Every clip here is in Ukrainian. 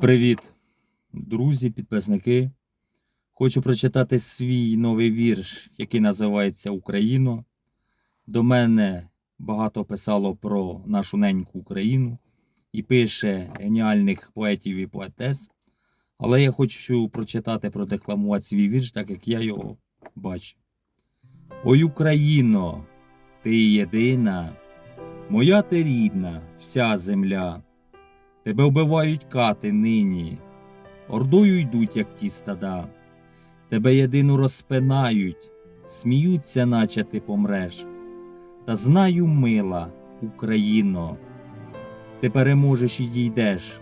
Привіт, друзі, підписники. Хочу прочитати свій новий вірш, який називається Україно. До мене багато писало про нашу неньку Україну і пише геніальних поетів і поетес. Але я хочу прочитати, продекламувати свій вірш, так як я його бачу. Ой, Україно, ти єдина, моя ти рідна, вся земля. Тебе вбивають кати нині, ордою йдуть, як ті стада, тебе єдину розпинають, сміються, наче ти помреш. Та знаю, мила, Україно, ти переможеш і дійдеш.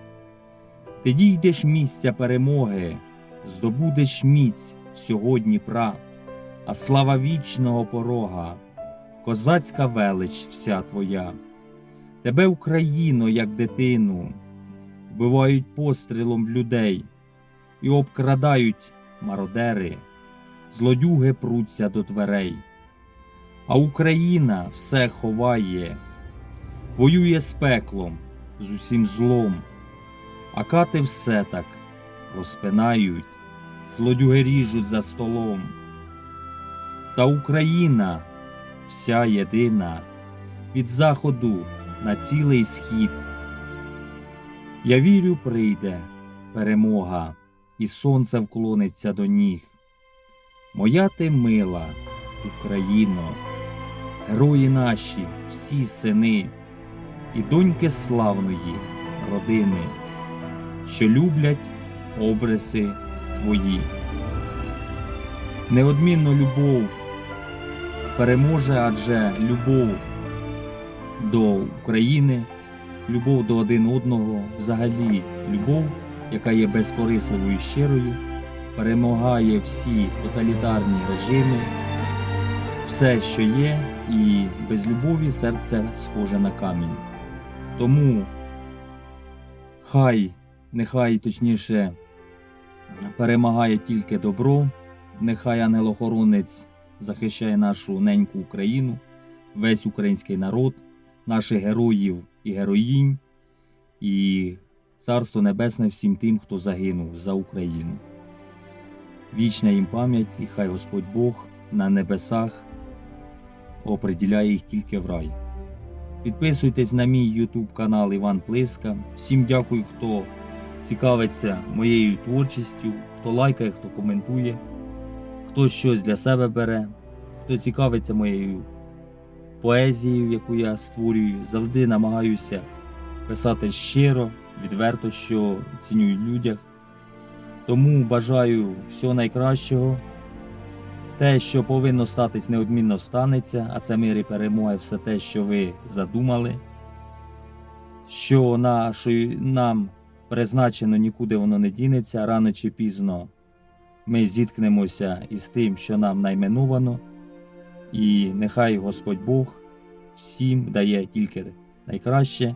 Ти дійдеш місця перемоги, здобудеш міць всього Дніпра, а слава вічного порога, козацька велич вся твоя. Тебе, Україно, як дитину, вбивають пострілом в людей і обкрадають мародери, злодюги пруться до дверей. А Україна все ховає, воює з пеклом, з усім злом, а кати все так розпинають, злодюги ріжуть за столом. Та Україна вся єдина від заходу на цілий схід. Я вірю, прийде перемога, і сонце вклониться до ніг. Моя ти мила, Україно, герої наші, всі сини і доньки славної родини, що люблять обриси твої. Неодмінно любов переможе, адже любов до України, любов до один одного, взагалі любов, яка є безкорисливою і щирою, перемагає всі тоталітарні режими, все, що є, і без любові серце схоже на камінь. Тому хай, нехай точніше перемагає тільки добро, нехай ангелохоронець захищає нашу неньку Україну, весь український народ наших героїв і героїнь, і Царство Небесне всім тим, хто загинув за Україну. Вічна їм пам'ять, і хай Господь Бог на небесах оприділяє їх тільки в рай. Підписуйтесь на мій YouTube канал Іван Плиска. Всім дякую, хто цікавиться моєю творчістю, хто лайкає, хто коментує, хто щось для себе бере, хто цікавиться моєю поезією, яку я створюю, завжди намагаюся писати щиро, відверто, що цінюю в людях. Тому бажаю всього найкращого. Те, що повинно статись, неодмінно станеться, а це мир і перемога, все те, що ви задумали, що нашою, нам призначено нікуди воно не дінеться, рано чи пізно ми зіткнемося із тим, що нам найменовано. І нехай Господь Бог всім дає тільки найкраще,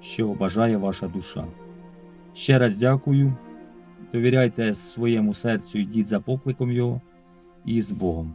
що бажає ваша душа. Ще раз дякую. Довіряйте своєму серцю, йдіть за покликом Його і з Богом.